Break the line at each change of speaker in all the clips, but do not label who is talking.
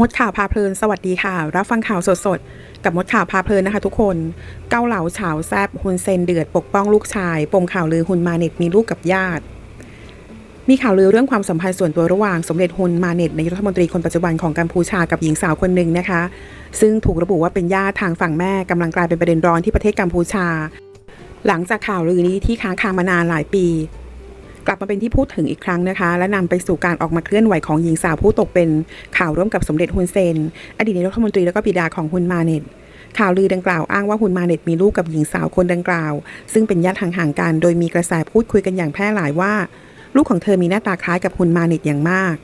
มดข่าวพาเพลิน สวัสดีค่ะ รับฟังข่าวสดๆ กับมดข่าวพาเพลินนะคะทุกคน เกาเหลาเฉาแซบฮุนเซนเดือดปกป้องลูกชาย ปมข่าวลือฮุนมาเน็ตมีลูกกับญาติ มีข่าวลือเรื่องความสัมพันธ์ส่วนตัวระหว่างสมเด็จฮุนมาเน็ตนายกรัฐมนตรีคนปัจจุบันของกัมพูชากับหญิงสาวคนหนึ่งนะคะ ซึ่งถูกระบุว่าเป็นญาติทางฝั่งแม่กำลังกลายเป็นประเด็นร้อนที่ประเทศกัมพูชา หลังจากข่าวลือนี้ที่ค้างคามานานหลายปี กลับมาเป็นที่พูดถึงอีกครั้งนะคะ และนำไปสู่การออกมาเคลื่อนไหวของหญิงสาวผู้ตกเป็นข่าวร่วมกับสมเด็จฮุนเซน อดีตนายกรัฐมนตรีและก็บิดาของฮุนมาเน็ตข่าวลือดังกล่าวอ้างว่าฮุนมาเน็ตมีลูกกับหญิงสาวคนดังกล่าว ซึ่งเป็นญาติห่างๆกัน โดยมีกระแสพูดคุยกันอย่างแพร่หลายว่า ลูกของเธอมีหน้าตาคล้ายกับฮุนมาเน็ตอย่างมาก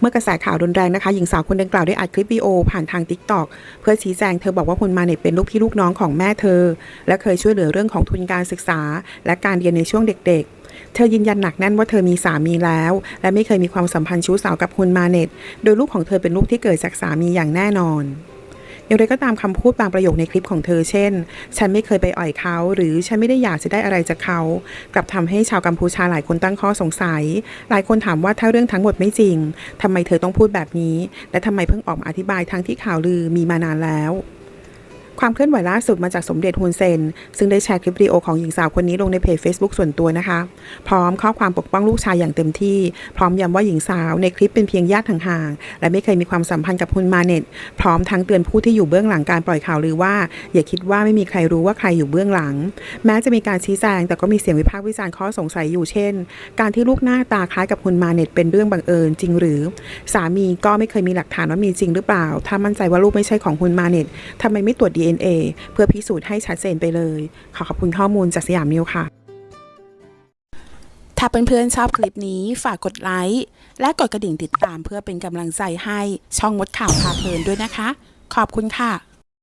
เมื่อกระแสข่าวรุนแรงนะคะ หญิงสาวคนดังกล่าวได้อัดคลิปวิดีโอผ่านทางทิกตอกเพื่อชี้แจงเธอบอกว่าฮุนมาเน็ตเป็นลูกพี่ลูกน้องของแม่เธอ และเคยช่วยเหลือเรื่องของทุนการศึกษา และการเรียนในช่วงเด็กๆ เธอยืนยันหนักแน่นว่าเธอมีสามีแล้ว และไม่เคยมีความสัมพันธ์ชู้สาวกับฮุนมาเน็ต โดยลูกของเธอเป็นลูกที่เกิดจากสามีอย่างแน่นอนอย่างไรก็ตามคำพูดบางประโยคในคลิปของเธอเช่น ฉันไม่เคยไปอ่อยเขา หรือฉันไม่ได้อยากจะได้อะไรจากเขา กลับทำให้ชาวกัมพูชาหลายคนตั้งข้อสงสัย หลายคนถามว่าถ้าเรื่องทั้งหมดไม่จริงทำไมเธอต้องพูดแบบนี้ และทำไมเพิ่งออกมาอธิบายทั้งที่ข่าวลือมีมานานแล้ว ความเคลื่อนไหวล่าสุดมาจากสมเด็จฮุนเซน ซึ่งได้แชร์คลิปวิดีโอของหญิงสาวคนนี้ลงในเพจ Facebook ส่วนตัวนะคะ พร้อมข้อความปกป้องลูกชายอย่างเต็มที่ พร้อมย้ำว่าหญิงสาวในคลิปเป็นเพียงญาติห่างๆ และไม่เคยมีความสัมพันธ์กับฮุนมาเน็ต พร้อมทั้งเตือนผู้ที่อยู่เบื้องหลังการปล่อยข่าวลือว่า อย่าคิดว่าไม่มีใครรู้ว่าใครอยู่เบื้องหลัง แม้จะมีการชี้แจง แต่ก็มีเสียงวิพากษ์วิจารณ์ข้อสงสัยอยู่เช่น การที่ลูกหน้าตาคล้ายกับฮุนมาเน็ตเป็นเรื่องบังเอิญจริงหรือ สามีก็ไม่เคยมีหลักฐานว่ามีจริงหรือเปล่า ถ้ามั่นใจว่าลูกไม่ใช่ของฮุนมาเน็ตทำไมไม่ตรวจ DNA เพื่อพิสูจน์ให้ชัดเจนไปเลย ขอขอบคุณข้อมูลจากสยามนิวค่ะ ถ้าเพื่อนๆชอบคลิปนี้ฝากกดไลค์และกดกระดิ่งติดตามเพื่อเป็นกำลังใจให้ช่องมดข่าวพาเพลินด้วยนะคะ ขอบคุณค่ะ